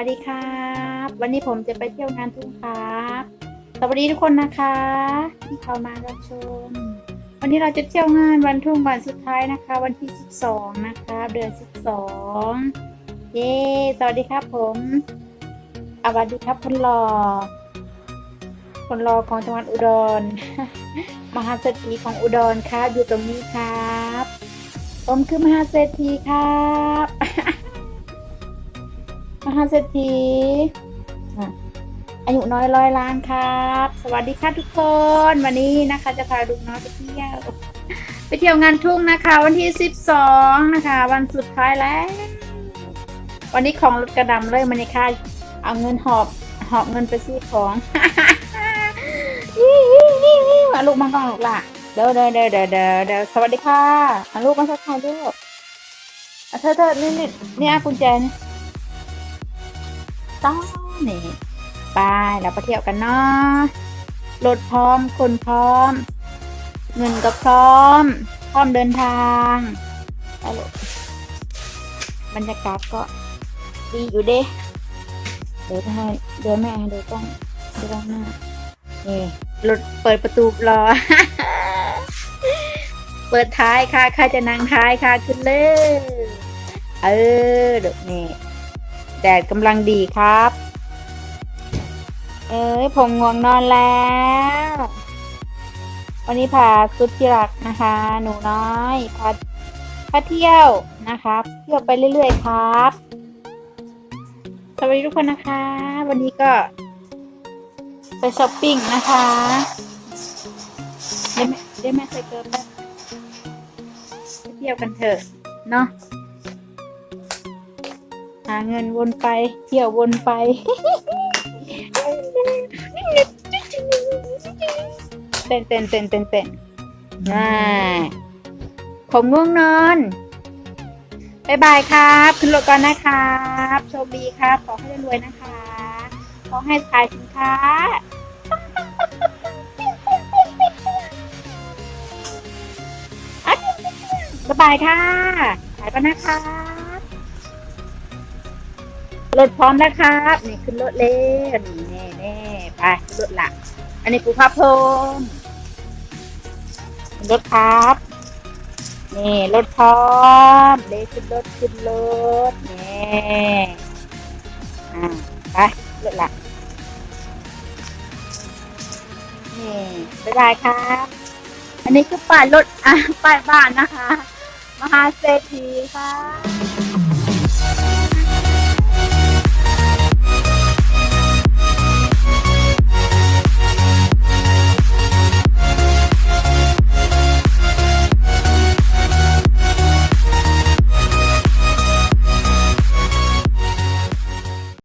วันนี้ผมจะไปเที่ยวงานทุ่งครับสวัสดีทุกคนนะคะ ที่เข้ามารับชม วันนี้เราจะเที่ยวงานวันทุ่งวันสุดท้ายนะคะ วันที่ 12 นะคะ เดือน 12 เย้สวัสดีครับผมสวัสดีครับคนรอคนรอของจังหวัดอุดร มหาเศรษฐีของอุดรครับอยู่ตรงนี้ครับผมคือมหาเศรษฐีครับ มหาเศรษฐีอายุน้อยร้อยล้านครับ สวัสดีค่ะทุกคนวันนี้นะคะ จะพาลูกน้อยไปเที่ยวไปเที่ยวงานทุ่งนะคะ วันที่สิบสองนะคะ วันสุดท้ายแล้ว วันนี้ของรถกระดำเลยมันนี่ค่ะเอาเงินหอบหอบเงินไปซื้อของมาลูกมาก่อนลูกล่ะเดี๋ยวเดี๋ยวเดี๋ยวเดี๋ยวเดี๋ยวสวัสดีค่ะลูกมาสักทายลูกเธอเธอนี่นี่นี่อากุญแจนี่ ต้องนี่ไปเราไปเที่ยวกันเนาะรถพร้อมคนพร้อม เงินก็พร้อม พร้อมเดินทางไปลูกบรรยากาศก็ดีอยู่เด้เดี๋ยวให้เดี๋ยวแม่ให้ดูกล้องดูกล้องหน้านี่รถเปิดประตูรอ เปิดท้ายค่ะค่ะจะนั่งท้ายค่ะขึ้นเลย เออเดกนี่ แดดกำลังดีครับ เอ้ยผมง่วงนอนแล้ว วันนี้พาสุดที่รักนะคะ หนูน้อยพาพาเที่ยวนะครับ เที่ยวไปเรื่อยๆครับสวัสดีทุกคนนะคะ วันนี้ก็ ไปช้อปปิ้งนะคะได้ไหมได้ไหมใส่เกิร์ไปเที่ยวกันเถอะเนาะาเงินวนไป เที่ยววนไป เต้นเต้นเต้นเต้นเต้นอ่าผมง่วงนอนบายบายครับ ขึ้นรถก่อนนะครับโชคดีครับ ขอให้รวยๆนะคะ ขอให้ขายสินค้าสบายค่ะขายกันนะคะ รถพร้อมแล้วครับนี่ขึ้นรถเลยนี่น่แน่ไปรถละอันนี้ปูพาพรมรถครับนี่รถพร้อมเลขขึ้นรถขึ้นรถนี่อ่าไปรถละนี่บ๊ายบายครับ อันนี้คือป้ายรถอะป้ายบ้านนะคะ มหาเศรษฐีค่ะ